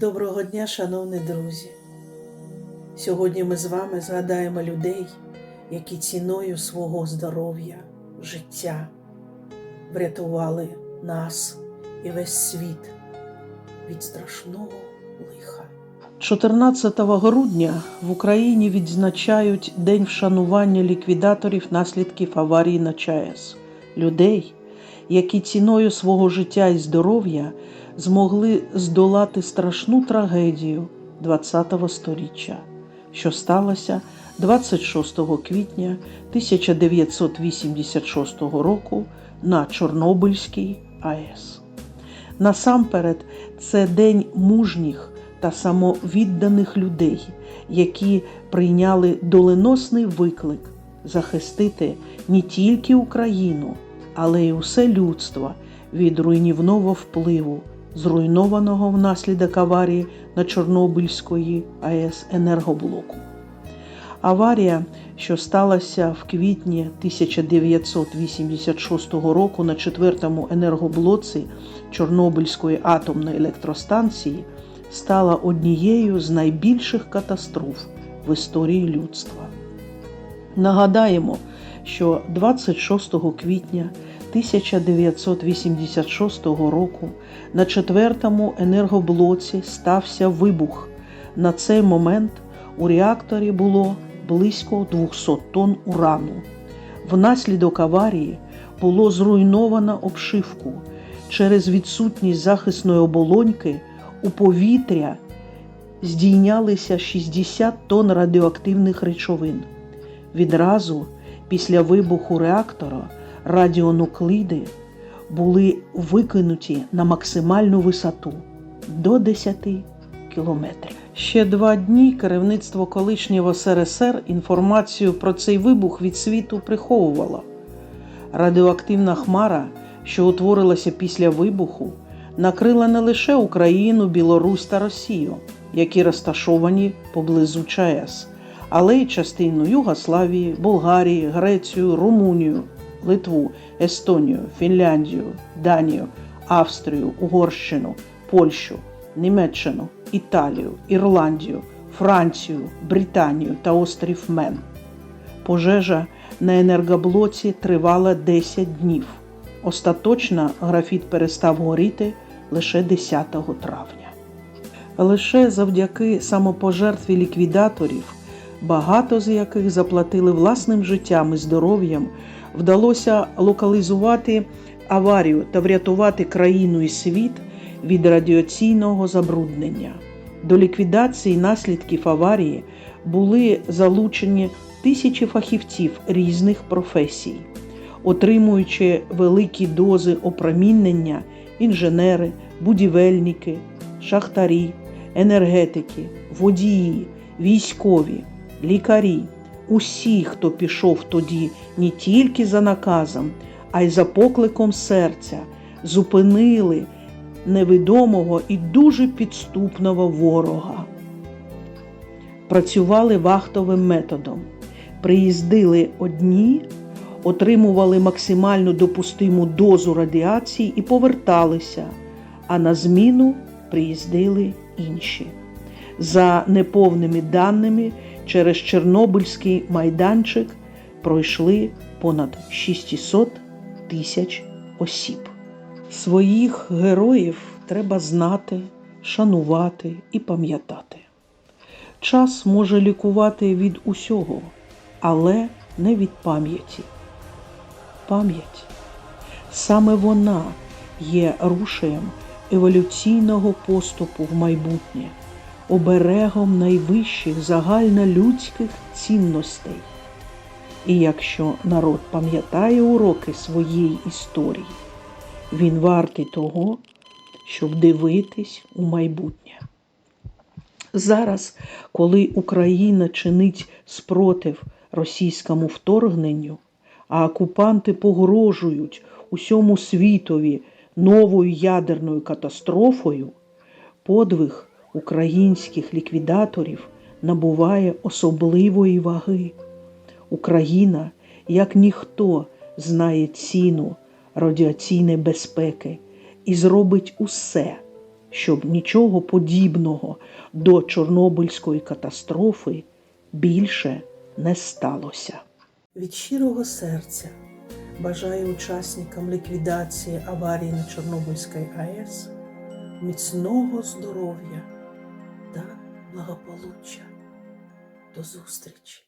Доброго дня, шановні друзі! Сьогодні ми з вами згадаємо людей, які ціною свого здоров'я, життя врятували нас і весь світ від страшного лиха. 14 грудня в Україні відзначають День вшанування ліквідаторів наслідків аварії на ЧАЕС, людей, які ціною свого життя і здоров'я змогли здолати страшну трагедію ХХ століття, що сталося 26 квітня 1986 року на Чорнобильській АЕС. Насамперед, це день мужніх та самовідданих людей, які прийняли доленосний виклик захистити не тільки Україну, але й усе людство від руйнівного впливу, зруйнованого внаслідок аварії на Чорнобильської АЕС енергоблоку. Аварія, що сталася в квітні 1986 року на четвертому енергоблоці Чорнобильської атомної електростанції, стала однією з найбільших катастроф в історії людства. Нагадаємо, що 26 квітня 1986 року на четвертому енергоблоці стався вибух. На цей момент у реакторі було близько 200 тонн урану. Внаслідок аварії було зруйновано обшивку. Через відсутність захисної оболоньки у повітря здійнялися 60 тонн радіоактивних речовин. Відразу після вибуху реактора радіонуклиди були викинуті на максимальну висоту до 10 кілометрів. Ще два дні керівництво колишнього СРСР інформацію про цей вибух від світу приховувало. Радіоактивна хмара, що утворилася після вибуху, накрила не лише Україну, Білорусь та Росію, які розташовані поблизу ЧАЕС, але й частину Югославії, Болгарії, Грецію, Румунію, Литву, Естонію, Фінляндію, Данію, Австрію, Угорщину, Польщу, Німеччину, Італію, Ірландію, Францію, Британію та острів Мен. Пожежа на енергоблоці тривала 10 днів. Остаточно графіт перестав горіти лише 10 травня. Лише завдяки самопожертві ліквідаторів, багато з яких заплатили власним життям і здоров'ям, вдалося локалізувати аварію та врятувати країну і світ від радіаційного забруднення. До ліквідації наслідків аварії були залучені тисячі фахівців різних професій, отримуючи великі дози опромінення інженери, будівельники, шахтарі, енергетики, водії, військові, лікарі. Усі, хто пішов тоді не тільки за наказом, а й за покликом серця, зупинили невідомого і дуже підступного ворога. Працювали вахтовим методом. Приїздили одні, отримували максимальну допустиму дозу радіації і поверталися, а на зміну приїздили інші. За неповними даними, через Чорнобильський майданчик пройшли понад 600 тисяч осіб. Своїх героїв треба знати, шанувати і пам'ятати. Час може лікувати від усього, але не від пам'яті. Пам'ять саме вона є рушеєм еволюційного поступу в майбутнє, оберегом найвищих загальнолюдських цінностей. І якщо народ пам'ятає уроки своєї історії, він вартий того, щоб дивитись у майбутнє. Зараз, коли Україна чинить спротив російському вторгненню, а окупанти погрожують усьому світові новою ядерною катастрофою, подвиг українських ліквідаторів набуває особливої ваги. Україна, як ніхто, знає ціну радіаційної безпеки і зробить усе, щоб нічого подібного до Чорнобильської катастрофи більше не сталося. Від щирого серця бажаю учасникам ліквідації аварії на Чорнобильській АЕС міцного здоров'я благополуччя. До зустрічі!